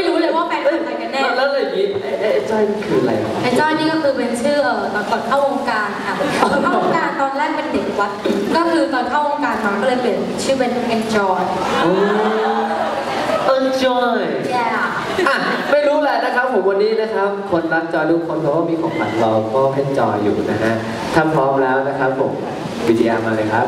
ไม่รู้เลยว่าแฟนเป็นใครกันแน่แล้วอย่างนี้ไอ้จ้อยคืออะไรไอ้จ้อยนี่ก็คือเป็นชื่อตอนก่อนเข้าวงการค่ะตอนเข้าวงการตอนแรกเป็นเด็กวัด ก็คือตอนเข้าวงการมาก็เลยเปลี่ยนชื่อเป็น enjoy enjoy อยอะไม่รู้แหละนะครับผมวันนี้นะครับ คนรักจอยทุกคนเพราะว่ามีของขวัญเราก็ให้จอยอยู่นะฮะถ้าพร้อมแล้วนะครับผมวิทยามาเลยครับ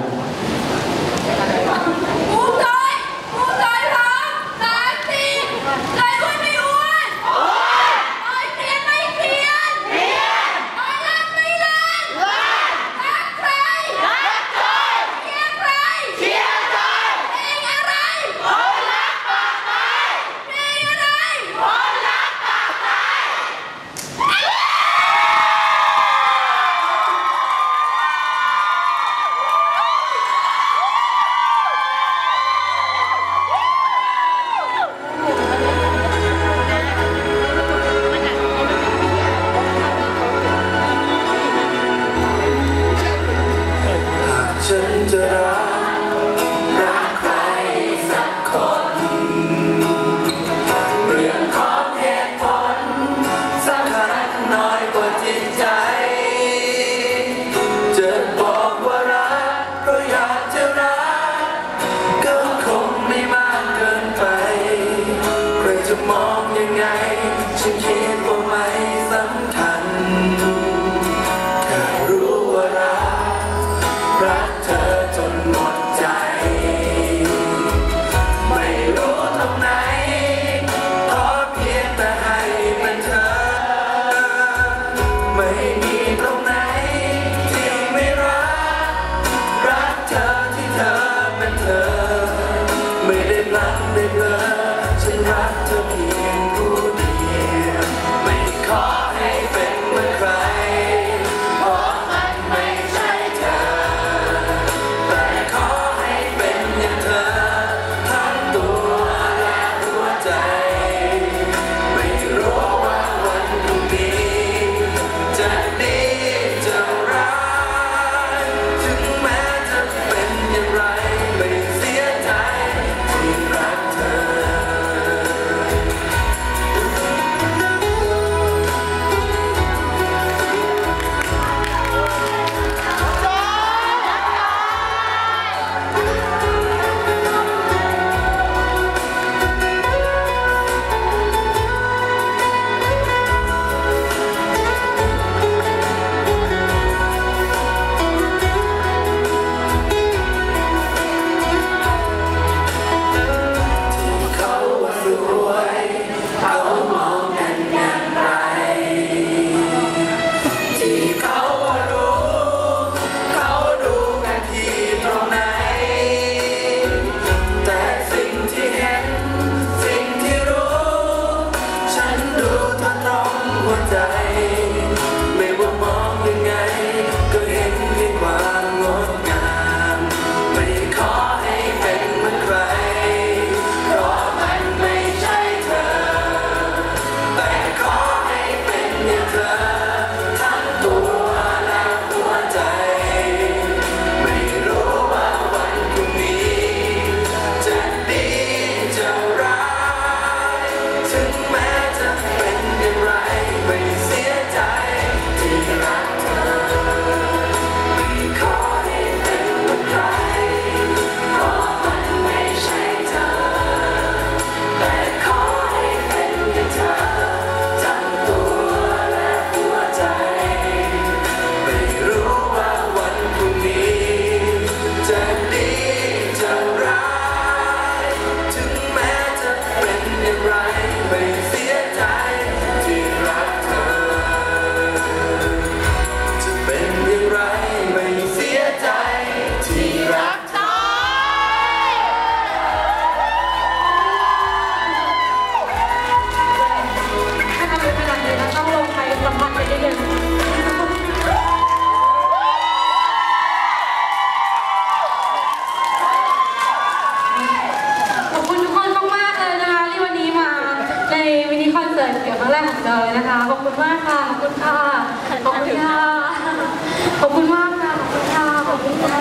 ขอบคุณมากค่ะขอบคุณค่ะขอบคุณค่ะ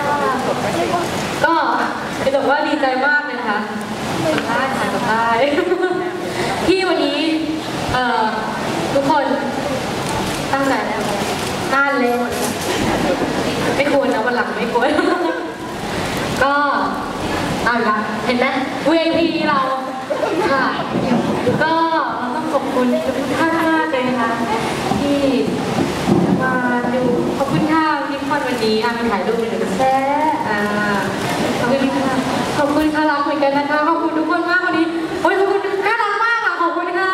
ก็จะบอกว่าดีใจมากเลยนะคะสัมาษค่ะสบายณ์ที่วันนี้ทุกคนตั้งใจนะต้านเร็วไม่ควรนะวันหลังไม่ควรก็เอาละเห็นไหม VIP เราค่ะก็ต้องขอบคุณทุกท่านมากเลยนะะที่มาดู นี้อะมาถ่ายรูปหนึ่งแซ่อ่าขอบคุณค่ะขอบคุณค่ะรักเหมือนกันนะคะขอบคุณทุกคนมากวันนี้โอ้ยขอบคุณน่ารักมากค่ะขอบคุณค่ะ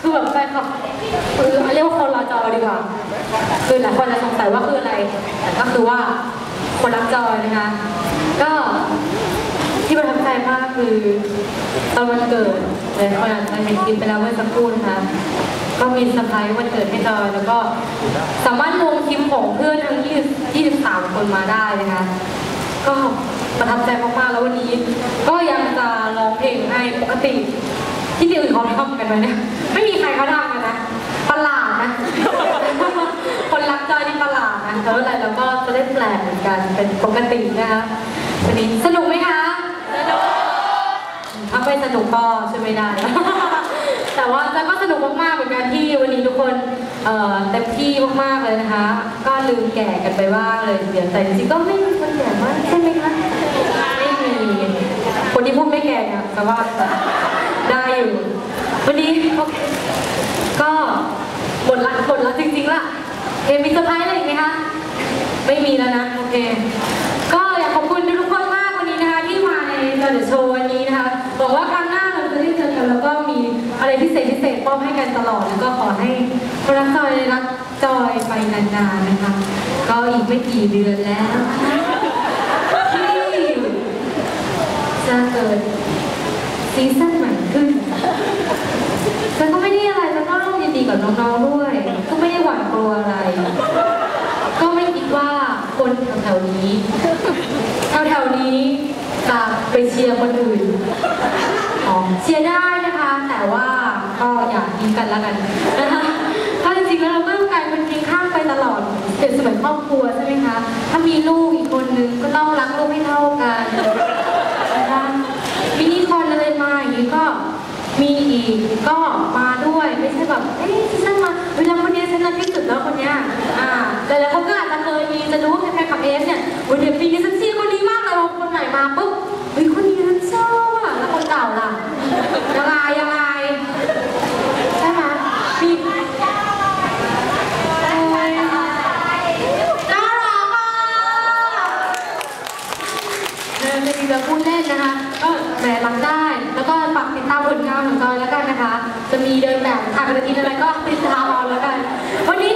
คือแบบแฟนคลับคือเรียกว่าคนละจอดีกว่าคือหลายคนจะสงสัยว่าคืออะไร แต่ก็คือว่าคนรักจอยนะคะ ก็ ใจมากคือตอนวันเกิดหลายคนอาจจะเห็นคลิปไปแล้วเมื่อสักครู่นะคะก็มีเซอร์ไพรส์วันเกิดให้จอยแล้วก็สามารถลงคลิปของเพื่อนทั้ง23 คนมาได้นะคะก็ประทับใจมากๆแล้ววันนี้ ก็ยังจะร้องเพลงให้ปกติที่ที่อื่นเขาทำกันไหมเนี่ยไม่มีใครเขาทำกันนะประหลาดนะคนรักจอยนี่ประหลาดนะแต่ว่าอะไรเราก็จะได้แปลกเหมือนกันเป็นปกตินะคะวันนี้สนุกไหมคะ ถ้าไม่สนุกก็ช่วยไม่ได้ แต่ว่าจะก็สนุกมากๆเหมือนกันที่วันนี้ทุกคนเต็มที่มากๆเลยนะคะ ก็ลืมแก่กันไปบ้างเลยเดี๋ยวแต่จริงๆก็ไม่มีคนแก่มากใช่ไหมคะไม่มีคนที่พูดไม่แก่อะแต่ว่าได้อยู่ วันนี้โอเคก็หมดละหมดละจริงๆละเอมมีเซอร์ไพรส์อะไรอีกไหมคะไม่มีแล้วนะโอเค กันตลอดแล้วก็ขอให้รักจอยรักจอยไปนานๆนะคะ ก็อีกไม่กี่เดือนแล้วที่จะเกิดซีซั่นใหม่ขึ้นฉันก็ไม่ได้อะไรฉันก็ต้องยินดีกับน้องๆด้วย ก็ไม่ได้หวั่นกลัวอะไร ก็ไม่คิดว่าคนแถวๆนี้แถวๆนี้จะไปเชียร์คนอื่นอ๋อเชียร์ได้นะคะ แต่ว่า ก็อย่าทิ้งกันแล้วกันนะคะถ้าจริงๆแล้วเราก็ต้องการคนเคียงข้างไปตลอดเปรียบเสมือนครอบครัวใช่ไหมคะ ถ้ามีลูกอีกคนนึงก็ต้องรักลูกให้เท่ากันนะคะมีคอนอะไรมาอย่างนี้ก็มีอีกก็มาด้วยไม่ใช่แบบเอ๊ะฉันมาเวลาคนนี้ฉันรักที่สุดแล้วคนเนี้ยอ่าแต่แล้วเขาก็อาจจะเคยมีจะรู้ว่าแฟนคลับเอฟเนี่ยวันเดียวปีนี้ฉันเชียร์คนนี้มากเลยพอคนใหม่มาปุ๊บเฮ้ยคน จะมีเรือผู้เล่นนะคะ ก็แหมรับได้ แล้วก็ฝากติดตามผลงานของจอยแล้วกันนะคะ จะมีเดินแบบทางกระดินอะไรก็ติดตามเอาแล้วกัน วันนี้